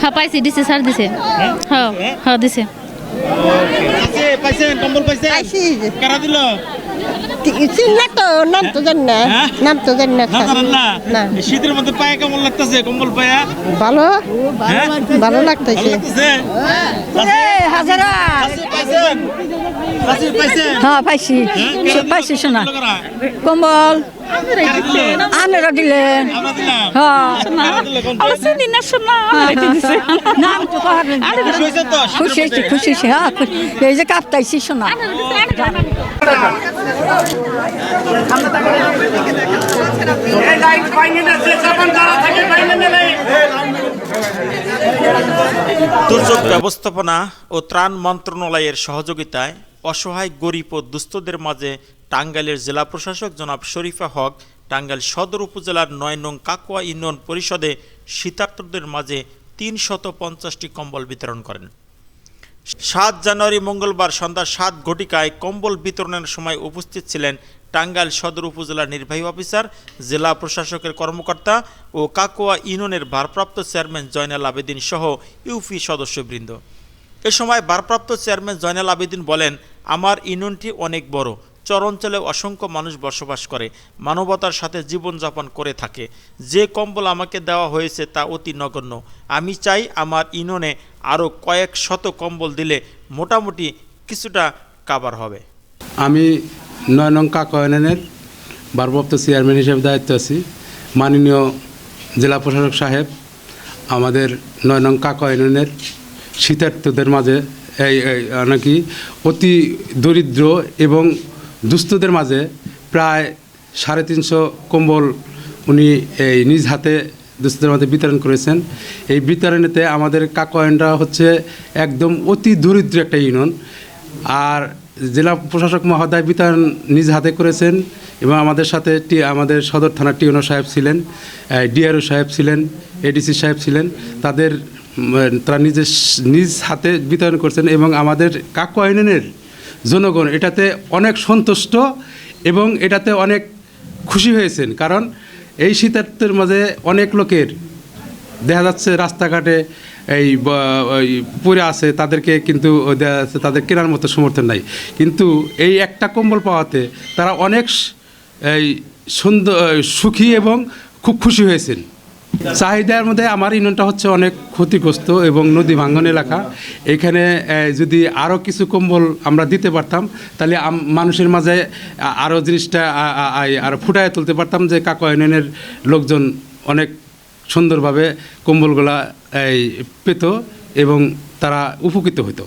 হ্যাঁ পাইছি দিছে স্যার দিছে। হ্যাঁ? হ্যাঁ হ্যাঁ? হ্যাঁ দিছে। আছে পাইছেন কম্বল পাইছেন পাইছি। কারা দিল? চিন্না তো নাম তো জানি না? নাম তো জানি না না? না। না শীতের মধ্যে পায়ে কেমন লাগতেছে? কম্বল পায়া? ভালো? হ্যাঁ? ভালো লাগতেছে। হ্যাঁ পাইছি। হ্যাঁ? পাইছি শোনা। কম্বল। দিলেন না। শোনা খুশি হয়েছি খুশি হয়েছি হ্যাঁ এই যে কাপ্তাইছি শোনা দুর্যোগ ব্যবস্থাপনা ও ত্রাণ মন্ত্রণালয়ের সহযোগিতায় অসহায় গরিব ও দুস্থদের মাঝে টাঙ্গাইলের জেলা প্রশাসক জনাব শরীফা হক টাঙ্গাইল সদর উপজেলার নয় নং কাকুয়া ইউনিয়ন পরিষদে শীতার্তদের মাঝে তিন শত পঞ্চাশটি কম্বল বিতরণ করেন। সাত জানুয়ারি মঙ্গলবার সন্ধ্যা সাত ঘটিকায় কম্বল বিতরণের সময় উপস্থিত ছিলেন টাঙ্গাইল সদর উপজেলার নির্বাহী অফিসার, জেলা প্রশাসকের কর্মকর্তা ও কাকুয়া ইউনিয়নের ভারপ্রাপ্ত চেয়ারম্যান জয়নাল আবেদিন সহ ইউপি সদস্যবৃন্দ। এ সময় ভারপ্রাপ্ত চেয়ারম্যান জয়নাল আবেদিন বলেন, আমার ইউনিয়নটি অনেক বড়। চর অঞ্চলে অসংখ্য মানুষ বসবাস করে, মানবতার সাথে জীবনযাপন করে থাকে। যে কম্বল আমাকে দেওয়া হয়েছে তা অতি নগণ্য। আমি চাই আমার ইননে আরও কয়েক শত কম্বল দিলে মোটামুটি কিছুটা কাবার হবে। আমি নয় নং কাকয়নের ভারপ্রাপ্ত চেয়ারম্যান হিসেবে দায়িত্ব আছি। মাননীয় জেলা প্রশাসক সাহেব, আমাদের নয় নং কাকয়নের শীতার্থদের মাঝে এই, নাকি অতি দরিদ্র এবং দুস্থদের মাঝে প্রায় সাড়ে তিনশো কম্বল উনি এই নিজ হাতে দুস্থদের মাঝে বিতরণ করেছেন। এই বিতরণেতে আমাদের কাকয়নরা হচ্ছে একদম অতি দরিদ্র একটা ইউনিয়ন। আর জেলা প্রশাসক মহোদয় বিতরণ নিজ হাতে করেছেন এবং আমাদের সাথে টি, আমাদের সদর থানার টিউনো সাহেব ছিলেন ডিআরও সাহেব ছিলেন, এডিসি সাহেব ছিলেন। তাদের তারা নিজের, নিজ হাতে বিতরণ করছেন এবং আমাদের কাকুয়া ইউনিয়নের জনগণ এটাতে অনেক সন্তুষ্ট এবং এটাতে অনেক খুশি হয়েছেন। কারণ এই শীতার্থের মাঝে অনেক লোকের, দেখা যাচ্ছে রাস্তাঘাটে এই পড়ে আছে, তাদেরকে কিন্তু দেখা যাচ্ছে তাদের কেনার মতো সমর্থন নাই। কিন্তু এই একটা কম্বল পাওয়াতে তারা অনেক এই সুন্দর সুখী এবং খুব খুশি হয়েছেন। চাহিদার মধ্যে আমার ইউনিয়নটা হচ্ছে অনেক ক্ষতিগ্রস্ত এবং নদী ভাঙ্গন এলাকা। এখানে যদি আরও কিছু কম্বল আমরা দিতে পারতাম, তাহলে মানুষের মাঝে আরও জিনিসটা আ- আ- আ- আরও ফুটায় তুলতে পারতাম যে কাকা ইউনিয়নের লোকজন অনেক সুন্দরভাবে কম্বলগুলা পেত এবং তারা উপকৃত হতো